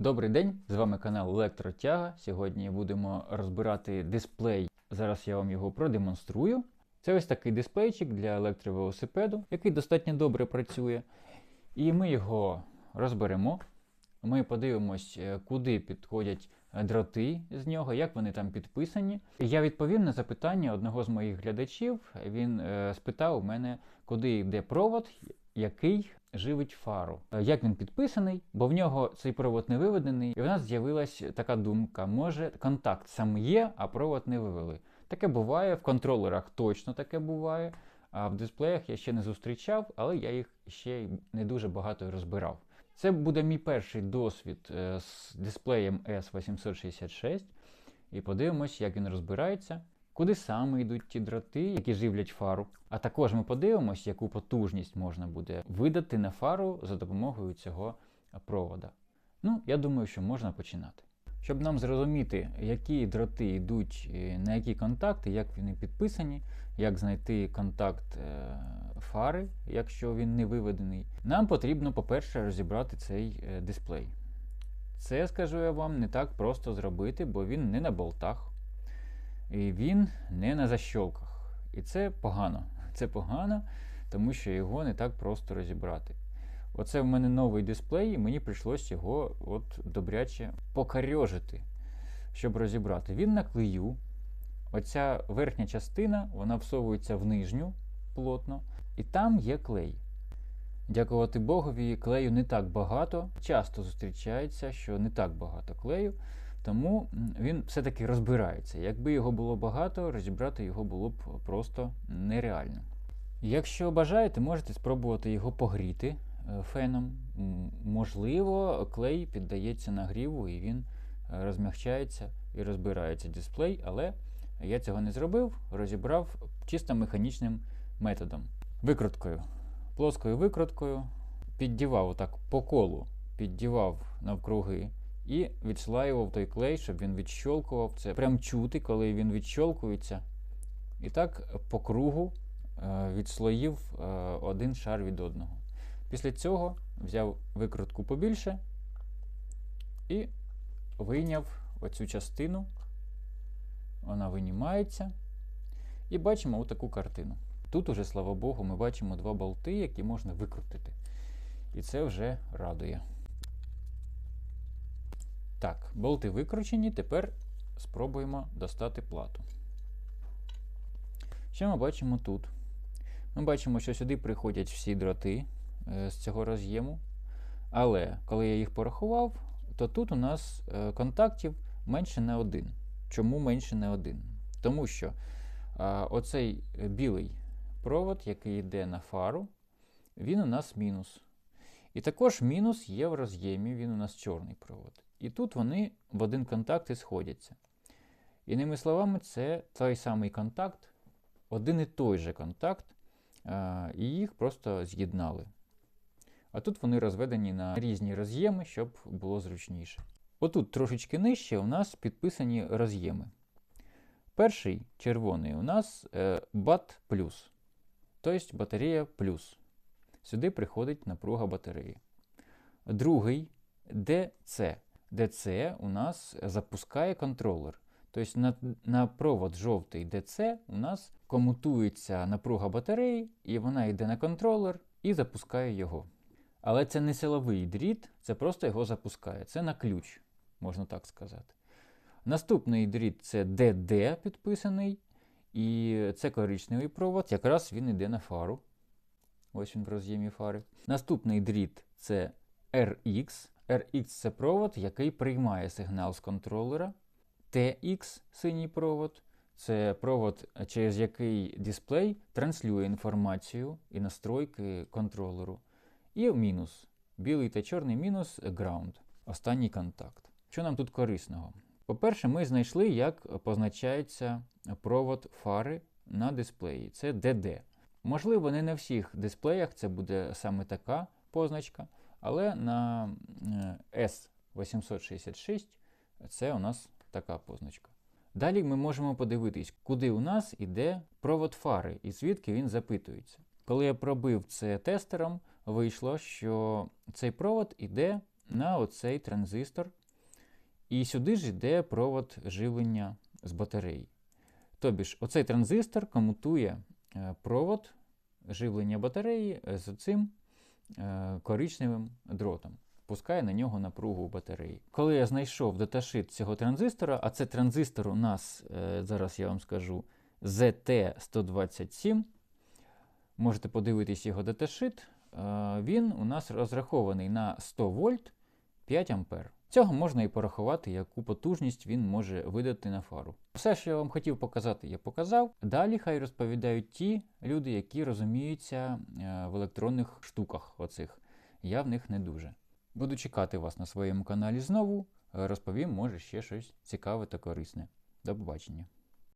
Добрий день, з вами канал Електротяга. Сьогодні будемо розбирати дисплей. Зараз я вам його продемонструю. Це ось такий дисплейчик для електровелосипеду, який достатньо добре працює. І ми його розберемо. Ми подивимось, е, куди підходять е, дроти з нього, як вони там підписані. Я відповім на запитання одного з моїх глядачів. Він е, спитав у мене, куди йде провод, який живить фару. Е, Як він підписаний, бо в нього цей провод не виведений, і в нас з'явилась така думка: може контакт сам є, а провод не вивели. Таке буває, в контролерах точно таке буває. А в дисплеях я ще не зустрічав, але я їх ще не дуже багато розбирав. Це буде мій перший досвід е, з дисплеєм S866. І подивимось, як він розбирається, куди саме йдуть ті дроти, які живлять фару. А також ми подивимось, яку потужність можна буде видати на фару за допомогою цього провода. Ну, я думаю, що можна починати. Щоб нам зрозуміти, які дроти йдуть е, на які контакти, як вони підписані, як знайти контакт е, фари, якщо він не виведений, нам потрібно, по-перше, розібрати цей е, дисплей. Це, скажу я вам, не так просто зробити, бо він не на болтах, і він не на защолках. І це погано. Це погано, тому що його не так просто розібрати. Оце в мене новий дисплей, і мені прийшлось його от добряче покарьожити, щоб розібрати. Він на клею. Оця верхня частина вона всовується в нижню плотно, і там є клей. Дякувати Богові, клею не так багато. Часто зустрічається, що не так багато клею, тому він все-таки розбирається. Якби його було багато, розібрати його було б просто нереально. Якщо бажаєте, можете спробувати його погріти е, феном. Можливо, клей піддається нагріву і він е, розмягчається і розбирається дисплей, але я цього не зробив, розібрав чисто механічним методом. Викруткою. Плоскою викруткою піддівав отак по колу, піддівав навкруги і відслаював той клей, щоб він відщолкував. Це прям чути, коли він відщолкується. І так по кругу е, відслоїв е, один шар від одного. Після цього взяв викрутку побільше і вийняв оцю частину. Вона винімається. І бачимо отаку картину. Тут уже, слава Богу, ми бачимо два болти, які можна викрутити. І це вже радує. Так, болти викручені. Тепер спробуємо достати плату. Що ми бачимо тут? Ми бачимо, що сюди приходять всі дроти е, з цього роз'єму. Але коли я їх порахував, то тут у нас е, контактів менше на один. Чому менше на один? Тому що оцей е, білий провод, який йде на фару, він у нас мінус. І також мінус є в роз'ємі, він у нас чорний провод. І тут вони в один контакт і сходяться. Іними словами, це той самий контакт, один і той же контакт, і їх просто з'єднали. А тут вони розведені на різні роз'єми, щоб було зручніше. Отут трошечки нижче у нас підписані роз'єми. Перший червоний у нас е, BAT+, тобто батарея плюс. Сюди приходить напруга батареї. Другий DC. DC у нас запускає контролер. Тобто на, на провод жовтий DC у нас комутується напруга батареї, і вона йде на контролер і запускає його. Але це не силовий дріт, це просто його запускає. Це на ключ, можна так сказати. Наступний дріт це DD підписаний, і це коричневий провод, якраз він йде на фару. Ось він в роз'ємі фари. Наступний дріт це RX. RX це провод, який приймає сигнал з контролера. TX синій провод це провод, через який дисплей транслює інформацію і настройки контролеру. І мінус. Білий та чорний мінус ground. Останній контакт. Що нам тут корисного? По-перше, ми знайшли, як позначається провод фари на дисплеї. Це DD. Можливо, не на всіх дисплеях це буде саме така позначка, але на е, S866 це у нас така позначка. Далі ми можемо подивитись, куди у нас іде провод фари і звідки він запитується. Коли я пробив це тестером, вийшло, що цей провод іде на оцей транзистор. І сюди ж йде провод живлення з батареї. Тобі ж, оцей транзистор комутує провод живлення батареї з цим е, коричневим дротом. Пускає на нього напругу батареї. Коли я знайшов даташит цього транзистора, а це транзистор у нас, е, зараз я вам скажу, ZT127. Можете подивитись його даташит. Е, Він у нас розрахований на 100 вольт 5 ампер. Цього можна і порахувати, яку потужність він може видати на фару. Все, що я вам хотів показати, я показав. Далі хай розповідають ті люди, які розуміються е, в електронних штуках. оцих. Я в них не дуже. Буду чекати вас на своєму каналі знову. Розповім, може, ще щось цікаве та корисне. До побачення.